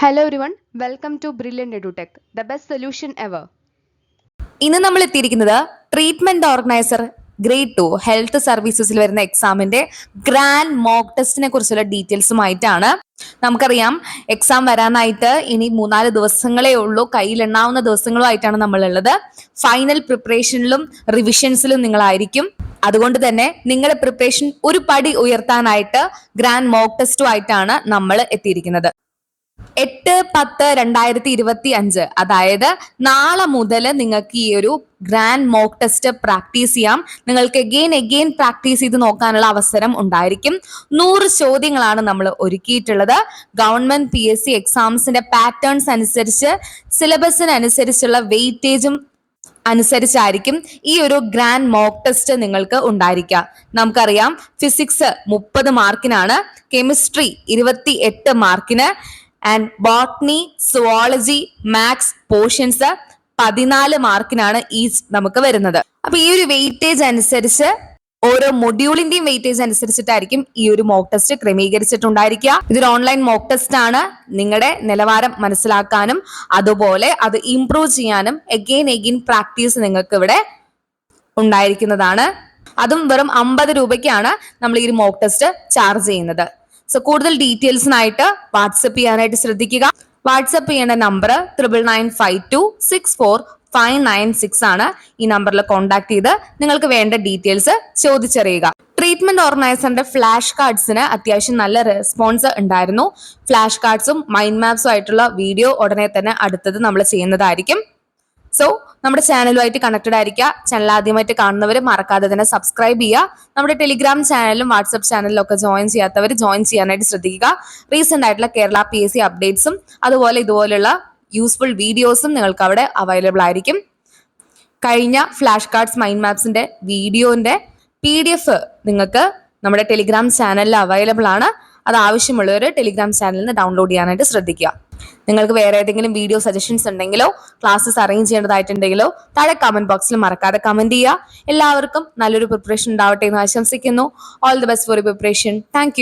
Hello everyone welcome to Brilliant Edutech the best solution ever ഇന്ന് നമ്മൾ എത്തിയിരിക്കുന്നത് treatment organiser grade two health സർവീസസിൽ വരുന്ന എക്സാമിന്റെ ഗ്രാൻഡ് മോക്ക് ടെസ്റ്റിനെ കുറിച്ചുള്ള ഡീറ്റെയിൽസുമായിട്ടാണ് നമുക്കറിയാം എക്സാം വരാനായിട്ട് ഇനി മൂന്നാൽ ദിവസങ്ങളേ ഉള്ളൂ കയ്യിലെണ്ണാവുന്ന ദിവസങ്ങളുമായിട്ടാണ് നമ്മളുള്ളത്. ഫൈനൽ പ്രിപ്പറേഷനിലും റിവിഷൻസിലും നിങ്ങളായിരിക്കും. അതുകൊണ്ട് തന്നെ നിങ്ങളുടെ പ്രിപ്പറേഷൻ ഒരു പടി ഉയർത്താനായിട്ട് ഗ്രാൻഡ് മോക്ക് ടെസ്റ്റുമായിട്ടാണ് നമ്മൾ എത്തിയിരിക്കുന്നത്. എട്ട് പത്ത് രണ്ടായിരത്തി ഇരുപത്തി അഞ്ച്. അതായത് നാളെ മുതൽ നിങ്ങൾക്ക് ഈ ഒരു ഗ്രാൻഡ് മോക്ക് ടെസ്റ്റ് പ്രാക്ടീസ് ചെയ്യാം. നിങ്ങൾക്ക് എഗെയിൻ എഗെയിൻ പ്രാക്ടീസ് ചെയ്ത് നോക്കാനുള്ള അവസരം ഉണ്ടായിരിക്കും. നൂറ് ചോദ്യങ്ങളാണ് നമ്മൾ ഒരുക്കിയിട്ടുള്ളത്. ഗവൺമെന്റ് പി എസ് സി എക്സാംസിന്റെ പാറ്റേൺസ് അനുസരിച്ച് സിലബസിനനുസരിച്ചുള്ള വെയിറ്റേജും അനുസരിച്ചായിരിക്കും ഈ ഒരു ഗ്രാൻഡ് മോക്ക് ടെസ്റ്റ് നിങ്ങൾക്ക് ഉണ്ടായിരിക്കുക നമുക്കറിയാം ഫിസിക്സ് മുപ്പത് മാർക്കിനാണ് കെമിസ്ട്രി ഇരുപത്തി എട്ട് മാർക്കിന് and botany zoology maths portions പതിനാല് മാർക്കിനാണ് ഈച്ച് നമുക്ക് വരുന്നത്. അപ്പൊ ഈ ഒരു വെയിറ്റേജ് അനുസരിച്ച് ഓരോ മൊഡ്യൂളിന്റെയും വെയിറ്റേജ് അനുസരിച്ചിട്ടായിരിക്കും ഈ ഒരു മോക്ക് ടെസ്റ്റ് ക്രമീകരിച്ചിട്ടുണ്ടായിരിക്കുക. ഇതൊരു ഓൺലൈൻ മോക്ക് ടെസ്റ്റ് ആണ്. നിങ്ങളുടെ നിലവാരം മനസ്സിലാക്കാനും അതുപോലെ അത് ഇംപ്രൂവ് ചെയ്യാനും എഗെയിൻ എഗെയിൻ പ്രാക്ടീസ് നിങ്ങൾക്ക് ഇവിടെ ഉണ്ടായിരിക്കുന്നതാണ്. അതും വെറും അമ്പത് രൂപയ്ക്കാണ് നമ്മൾ ഈ ഒരു മോക്ക് ടെസ്റ്റ് ചാർജ് ചെയ്യുന്നത്. സോ കൂടുതൽ ഡീറ്റെയിൽസിനായിട്ട് വാട്സപ്പ് ചെയ്യാനായിട്ട് ശ്രദ്ധിക്കുക. വാട്സപ്പ് ചെയ്യേണ്ട number triple nine five two six four five nine six ആണ് ഈ നമ്പറിൽ കോൺടാക്ട് ചെയ്ത് നിങ്ങൾക്ക് വേണ്ട ഡീറ്റെയിൽസ് ചോദിച്ചറിയുക. ട്രീറ്റ്മെന്റ് ഓർഗനൈസറിന്റെ ഫ്ലാഷ് കാർഡ്സിന് അത്യാവശ്യം നല്ല റെസ്പോൺസ് ഉണ്ടായിരുന്നു. ഫ്ലാഷ് കാർഡ്സും മൈൻഡ് മാപ്സും ആയിട്ടുള്ള വീഡിയോ ഉടനെ തന്നെ അടുത്തത് നമ്മൾ ചെയ്യുന്നതായിരിക്കും. സോ നമ്മുടെ ചാനലുമായിട്ട് കണക്റ്റഡ് ആയിരിക്കുക. ചാനൽ ആദ്യമായിട്ട് കാണുന്നവർ മറക്കാതെ തന്നെ സബ്സ്ക്രൈബ് ചെയ്യുക. നമ്മുടെ ടെലിഗ്രാം ചാനലും വാട്സപ്പ് ചാനലിലും ഒക്കെ ജോയിൻ ചെയ്യാത്തവർ ജോയിൻ ചെയ്യാനായിട്ട് ശ്രദ്ധിക്കുക. റീസെന്റ് ആയിട്ടുള്ള കേരള പി എസ് സി അപ്ഡേറ്റ്സും അതുപോലെ ഇതുപോലുള്ള യൂസ്ഫുൾ വീഡിയോസും നിങ്ങൾക്ക് അവിടെ അവൈലബിൾ ആയിരിക്കും. കഴിഞ്ഞ ഫ്ലാഷ് കാർഡ്സ് മൈൻഡ് മാപ്സിന്റെ വീഡിയോന്റെ പി ഡി എഫ് നിങ്ങൾക്ക് നമ്മുടെ ടെലിഗ്രാം ചാനലിൽ അവൈലബിൾ ആണ്. അത് ആവശ്യമുള്ളവർ ടെലിഗ്രാം ചാനലിൽ നിന്ന് ഡൗൺലോഡ് ചെയ്യാനായിട്ട് ശ്രദ്ധിക്കുക. നിങ്ങൾക്ക് വേറെ ഏതെങ്കിലും വീഡിയോ സജഷൻസ് ഉണ്ടെങ്കിലോ ക്ലാസ്സസ് അറേഞ്ച് ചെയ്യേണ്ടതായിട്ടുണ്ടെങ്കിലോ താഴെ കമന്റ് ബോക്സിൽ മറക്കാതെ കമന്റ് ചെയ്യുക. എല്ലാവർക്കും നല്ലൊരു പ്രിപ്പറേഷൻ ഉണ്ടാവട്ടെ എന്ന് ആശംസിക്കുന്നു. All the best for preparation thank